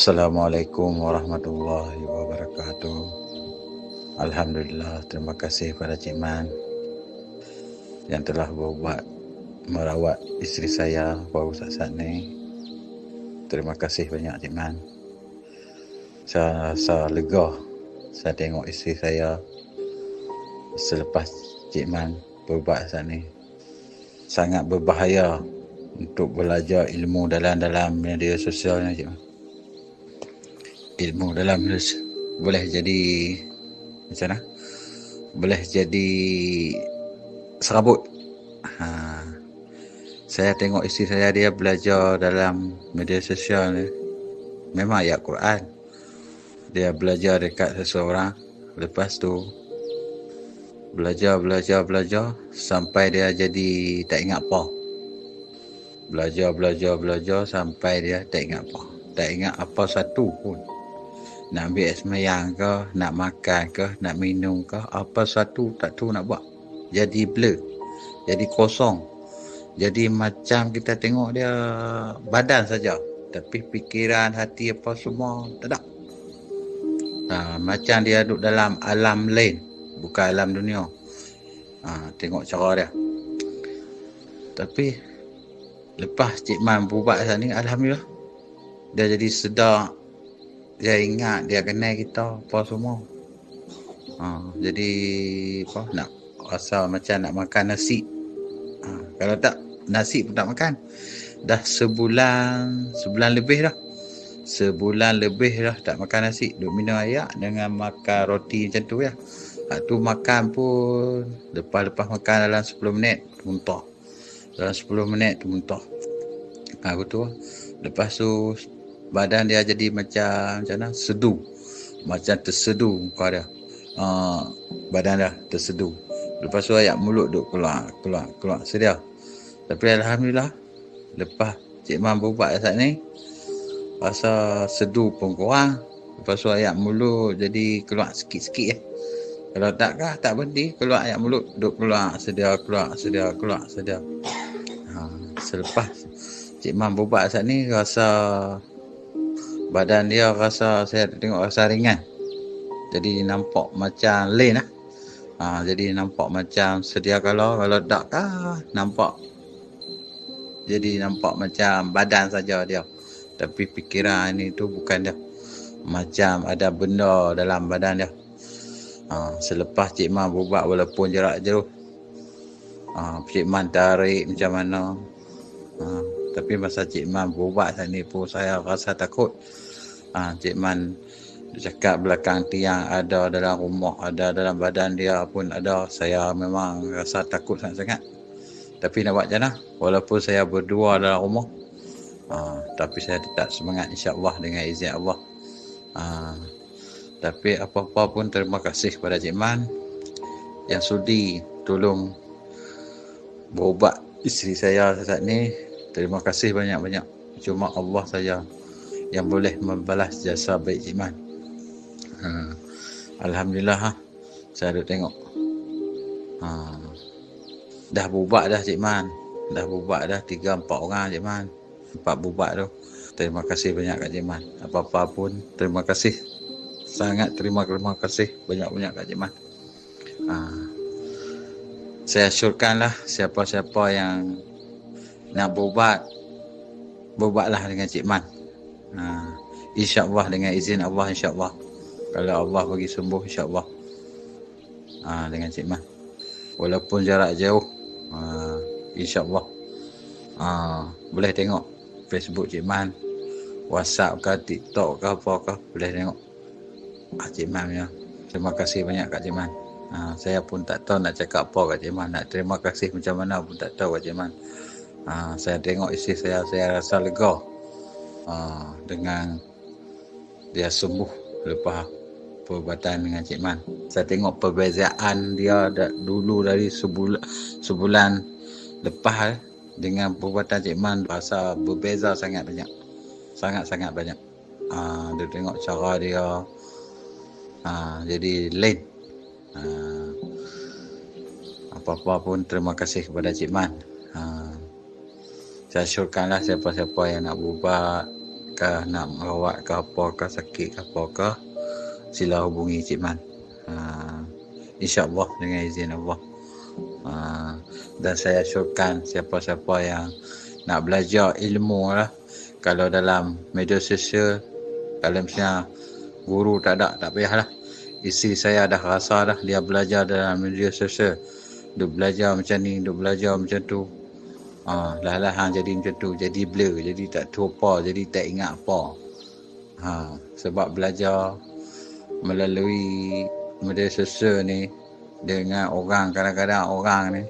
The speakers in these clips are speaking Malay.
Assalamualaikum warahmatullahi wabarakatuh. Alhamdulillah, terima kasih pada Cik Man yang telah berbuat merawat isteri saya baru saat ni. Terima kasih banyak Cik Man. Saya rasa lega saya tengok isteri saya selepas Cik Man berbuat saat ni. Sangat berbahaya untuk belajar ilmu dalam-dalam media sosial ni Cik Man ilmu dalam boleh jadi macam mana? Boleh jadi serabut. Ha. saya tengok isteri saya dia belajar dalam media sosial ni. Memang ayat Quran. Dia belajar dekat seseorang. Lepas tu belajar belajar belajar sampai dia jadi tak ingat apa. Belajar belajar belajar sampai dia tak ingat apa. Tak ingat apa satu pun nak ambil semayang ke, nak makan ke, nak minum ke, apa satu tak tahu nak buat. Jadi blur. Jadi kosong. Jadi macam kita tengok dia badan saja. Tapi fikiran, hati apa semua tak ada. Ha, macam dia duduk dalam alam lain. Bukan alam dunia. Ha, tengok cara dia. Tapi lepas Cik Man berubat saat ni, Alhamdulillah. Dia jadi sedar dia ingat dia kenal kita apa semua. Ha, jadi apa nak rasa macam nak makan nasi. Ha, kalau tak nasi pun tak makan. Dah sebulan sebulan lebih dah. Sebulan lebih dah tak makan nasi. Duk minum air dengan makan roti macam tu ya. Ha, tu makan pun lepas-lepas makan dalam 10 minit muntah. Dalam 10 minit tu muntah. Ha, betul. Lepas tu badan dia jadi macam macam mana? Sedu. Macam tersedu muka dia. Uh, badan dia tersedu. Lepas tu ayak mulut duk keluar keluar keluar. Sedia. Tapi alhamdulillah lepas cik mam berubat saat ni rasa sedu pun kurang. Lepas tu ayak mulut jadi keluar sikit-sikit eh. kalau tak kah tak berhenti keluar ayak mulut duk keluar sedia keluar sedia keluar sedia. Ha, selepas cik mam berubat saat ni rasa badan dia rasa saya tengok rasa ringan. Jadi nampak macam lain lah. Ha, jadi nampak macam sedia kalau kalau tak kah nampak. Jadi nampak macam badan saja dia. Tapi fikiran ini tu bukan dia. Macam ada benda dalam badan dia. Ha, selepas Cik Man berubah walaupun jarak jauh ha, Cik Man tarik macam mana. Ha, tapi masa Cik Man berubah saat ni pun saya rasa takut ha, Cik Man cakap belakang tiang ada dalam rumah, ada dalam badan dia pun ada. Saya memang rasa takut sangat-sangat. Tapi nak buat macam mana? Walaupun saya berdua dalam rumah, ha, tapi saya tetap semangat insyaAllah dengan izin Allah. Ha, tapi apa-apa pun terima kasih kepada Cik Man yang sudi tolong berubat isteri saya saat ni. Terima kasih banyak-banyak. Cuma Allah saja yang boleh membalas jasa baik iman. Ha. Alhamdulillah ha. Saya ada tengok. Ha. Dah bubak dah Cik Man. Dah bubak dah 3 4 orang Cik Man. Empat bubak tu. Terima kasih banyak Kak Cik Man. Apa-apa pun terima kasih. Sangat terima terima kasih banyak-banyak Kak Cik Man. Ha. Saya syurkanlah siapa-siapa yang nak berubat berubatlah dengan Cik Man. Ha, InsyaAllah dengan izin Allah insyaAllah. Kalau Allah bagi sembuh insyaAllah. Ha, dengan Cik Man. Walaupun jarak jauh. Ha, InsyaAllah. Ha, boleh tengok Facebook Cik Man. WhatsApp ke TikTok ke apa ke. Boleh tengok. Ha, Cik Man ya. Terima kasih banyak Kak Cik Man. Ha, saya pun tak tahu nak cakap apa Kak Cik Man. Nak terima kasih macam mana pun tak tahu Kak Cik Man. Ha, saya tengok isi saya, saya rasa lega uh, dengan dia sembuh lepas perubatan dengan Cik Man. Saya tengok perbezaan dia da, dulu dari sebulan, sebulan lepas dengan perubatan Cik Man rasa berbeza sangat banyak. Sangat-sangat banyak. Uh, dia tengok cara dia uh, jadi lain. Uh, apa-apa pun terima kasih kepada Cik Man. Uh, saya syurkanlah siapa-siapa yang nak berubah ke nak merawat ke apa ke sakit ke apa ke sila hubungi Cik Man. Uh, InsyaAllah dengan izin Allah. Uh, dan saya syurkan siapa-siapa yang nak belajar ilmu lah. Kalau dalam media sosial, kalau misalnya guru tak ada, tak payahlah. Isi saya dah rasa dah dia belajar dalam media sosial. Dia belajar macam ni, dia belajar macam tu. Ha, lah lah ha, jadi macam tu, jadi blur, jadi tak tahu apa, jadi tak ingat apa. Ha, sebab belajar melalui media sosial ni dengan orang kadang-kadang orang ni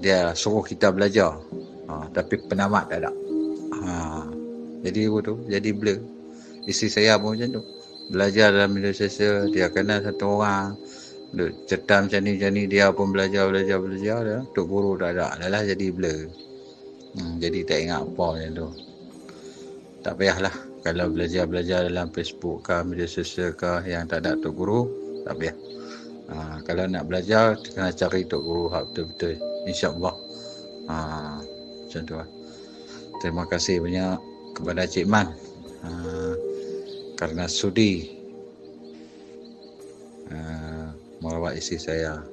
dia suruh kita belajar. Ha, tapi penamat tak ada. Ha, jadi tu? Jadi blur. Isi saya pun macam tu. Belajar dalam media sosial dia kenal satu orang Duk cerita macam ni macam ni dia pun belajar belajar belajar dia tok guru tak ada. Dah lah jadi blur. Hmm, jadi tak ingat apa macam tu. Tak payahlah. Kalau belajar-belajar dalam Facebook ke media sosial ke yang tak ada tok guru tak payah. Ha, kalau nak belajar kena cari tok guru. Hak betul-betul. Insyaallah. Ha, macam tu lah. Terima kasih banyak kepada Cik Man. Ha, karena sudi. Ha, merawat isteri saya